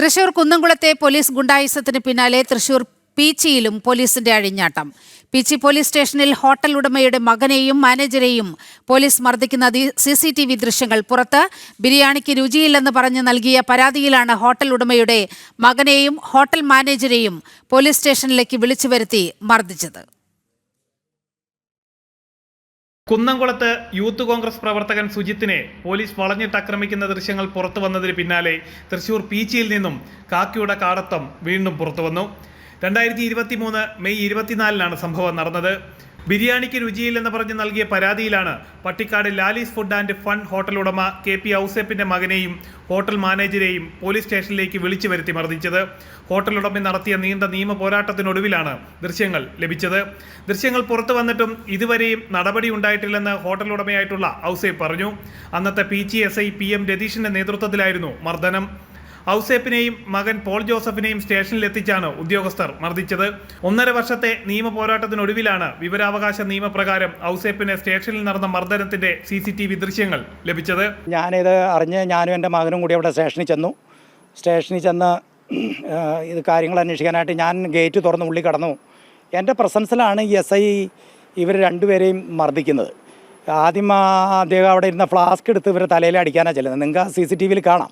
Thrissur കുന്നംകുളത്തെ police ഗുണ്ടായുസത്തിന് പിന്നാലെ തൃശൂർ പീച്ചിയിലും പോലീസിന്റെ അഴിഞ്ഞാട്ടം. പീച്ചി പോലീസ് സ്റ്റേഷനിൽ ഹോട്ടൽ ഉടമയുടെ മകനെയും മാനേജരെയും പോലീസ് മർദ്ദിക്കുന്ന സി സി ടി വി ദൃശ്യങ്ങൾ പുറത്ത്. ബിരിയാണിക്ക് രുചിയില്ലെന്ന് പറഞ്ഞ് നൽകിയ പരാതിയിലാണ് ഹോട്ടൽ ഉടമയുടെ മകനെയും ഹോട്ടൽ മാനേജരെയും പോലീസ് സ്റ്റേഷനിലേക്ക് വിളിച്ചു വരുത്തി മർദ്ദിച്ചത്. കുന്നംകുളത്ത് യൂത്ത് കോൺഗ്രസ് പ്രവർത്തകൻ സുജിത്തിനെ പോലീസ് വളഞ്ഞിട്ടാക്രമിക്കുന്ന ദൃശ്യങ്ങൾ പുറത്തു വന്നതിന് പിന്നാലെ തൃശൂർ പീച്ചിയിൽ നിന്നും കാക്കിയുടെ കാടത്തം വീണ്ടും പുറത്തു വന്നു. രണ്ടായിരത്തി ഇരുപത്തി മൂന്ന് മെയ് ഇരുപത്തിനാലിനാണ് സംഭവം നടന്നത്. ബിരിയാണിക്ക് രുചിയില്ലെന്ന് പറഞ്ഞ് നൽകിയ പരാതിയിലാണ് Pattikkad Lalees food and fun hotel ഉടമ കെ പി ഔസേപ്പിന്റെ മകനെയും ഹോട്ടൽ മാനേജരെയും പോലീസ് സ്റ്റേഷനിലേക്ക് വിളിച്ചു വരുത്തി മർദ്ദിച്ചത്. ഹോട്ടൽ ഉടമ നടത്തിയ നീണ്ട നിയമ പോരാട്ടത്തിനൊടുവിലാണ് ദൃശ്യങ്ങൾ ലഭിച്ചത്. ദൃശ്യങ്ങൾ പുറത്തു വന്നിട്ടും ഇതുവരെയും നടപടി ഉണ്ടായിട്ടില്ലെന്ന് ഹോട്ടൽ ഉടമയായിട്ടുള്ള ഔസേപ്പ് പറഞ്ഞു. അന്നത്തെ P G S I P M രതീഷിന്റെ നേതൃത്വത്തിലായിരുന്നു മർദ്ദനം. ഔസേപ്പിനെയും മകൻ പോൾ ജോസഫിനെയും സ്റ്റേഷനിൽ സ്റ്റേഷനിലെത്തിച്ചാണ് ഉദ്യോഗസ്ഥർ മർദ്ദിച്ചത്. ഒന്നര വർഷത്തെ നിയമ പോരാട്ടത്തിനൊടുവിലാണ് വിവരാവകാശ നിയമപ്രകാരം ഔസേപ്പിനെ സ്റ്റേഷനിൽ നടന്ന മർദ്ദനത്തിന്റെ സി സി ടി വി ദൃശ്യങ്ങൾ ലഭിച്ചത്. ഞാനിത് അറിഞ്ഞ് ഞാനും എന്റെ മകനും കൂടി അവിടെ സ്റ്റേഷനിൽ ചെന്നു. സ്റ്റേഷനിൽ ചെന്ന് ഇത് കാര്യങ്ങൾ അന്വേഷിക്കാനായിട്ട് ഞാൻ ഗേറ്റ് തുറന്ന് ഉള്ളിൽ കടന്നു. എന്റെ പ്രസൻസിലാണ് എസ് ഐ ഇവർ രണ്ടുപേരെയും മർദ്ദിക്കുന്നത്. ആദ്യം അദ്ദേഹം അവിടെ ഇരുന്ന ഫ്ലാസ്ക് എടുത്ത് ഇവരെ തലയിൽ അടിക്കാനാണ് ചെല്ലുന്നത്. നിങ്ങൾക്ക് ആ സി സി ടി വിയിൽ കാണാം.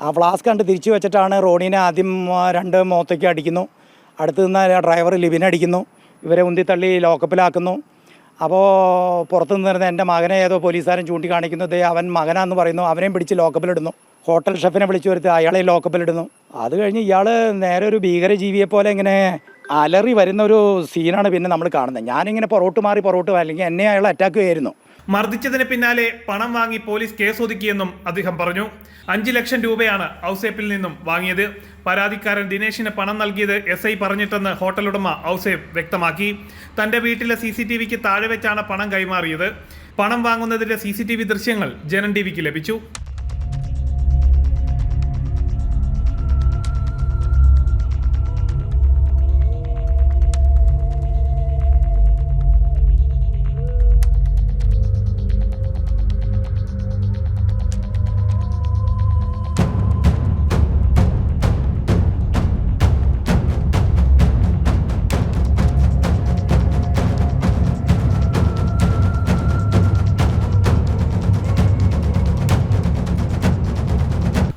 ആ ഫ്ലാസ്ക് കണ്ട് തിരിച്ചു വെച്ചിട്ടാണ് റോണിനെ ആദ്യം രണ്ട് മുഖത്തേക്ക് അടിക്കുന്നു. അടുത്ത് നിന്ന് ഡ്രൈവർ ലിബിനെ അടിക്കുന്നു. ഇവരെ ഉന്തിത്തള്ളി ലോക്കപ്പിലാക്കുന്നു. അപ്പോൾ പുറത്തു നിന്നിരുന്ന എന്റെ മകനെ ഏതോ പോലീസുകാരൻ ചൂണ്ടിക്കാണിക്കുന്നത് അവൻ മകനാന്ന് പറയുന്നു. അവനെയും പിടിച്ച് ലോക്കപ്പിലിടുന്നു. ഹോട്ടൽ ഷെഫിനെ വിളിച്ചു വരുത്തി അയാളെ ലോക്കപ്പിലിടുന്നു. അത് കഴിഞ്ഞ് ഇയാൾ നേരെ ഒരു ഭീകരജീവിയെ പോലെ ഇങ്ങനെ അലറി വരുന്ന ഒരു സീനാണ് പിന്നെ നമ്മൾ കാണുന്നത്. ഞാനിങ്ങനെ പൊറോട്ട് മാറി പൊറോട്ട് അല്ലെങ്കിൽ എന്നെ അയാൾ അറ്റാക്ക് ചെയ്യായിരുന്നു മർദ്ദിച്ചതിന് പിന്നാലെ പണം വാങ്ങി പോലീസ് കേസ് കേസൊതുക്കിയെന്നും അദ്ദേഹം പറഞ്ഞു. അഞ്ച് ലക്ഷം രൂപയാണ് ഔസേപ്പിൽ നിന്നും വാങ്ങിയത്. പരാതിക്കാരൻ ദിനേശിന് പണം നൽകിയത് എസ് ഐ പറഞ്ഞിട്ടെന്ന് ഹോട്ടൽ ഉടമ ഔസേപ്പ് വ്യക്തമാക്കി. തന്റെ വീട്ടിലെ സി സി ടി വിക്ക് താഴെ വെച്ചാണ് പണം കൈമാറിയത്. പണം വാങ്ങുന്നതിന്റെ സി സി ടി വി ദൃശ്യങ്ങൾ ജനൻ ടി വിക്ക് ലഭിച്ചു.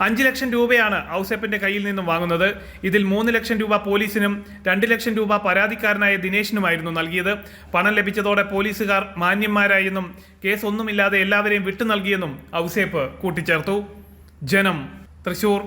അഞ്ച് ലക്ഷം രൂപയാണ് ഔസേപ്പിന്റെ കയ്യിൽ നിന്നും വാങ്ങുന്നത്. ഇതിൽ മൂന്ന് ലക്ഷം രൂപ പോലീസിനും രണ്ട് ലക്ഷം രൂപ പരാതിക്കാരനായ ദിനേശിനുമായിരുന്നു നൽകിയത്. പണം ലഭിച്ചതോടെ പോലീസുകാർ മാന്യന്മാരായെന്നും കേസ് ഒന്നുമില്ലാതെ എല്ലാവരെയും വിട്ടു നൽകിയെന്നും ഔസേപ്പ് കൂട്ടിച്ചേർത്തു. ജനം തൃശൂർ.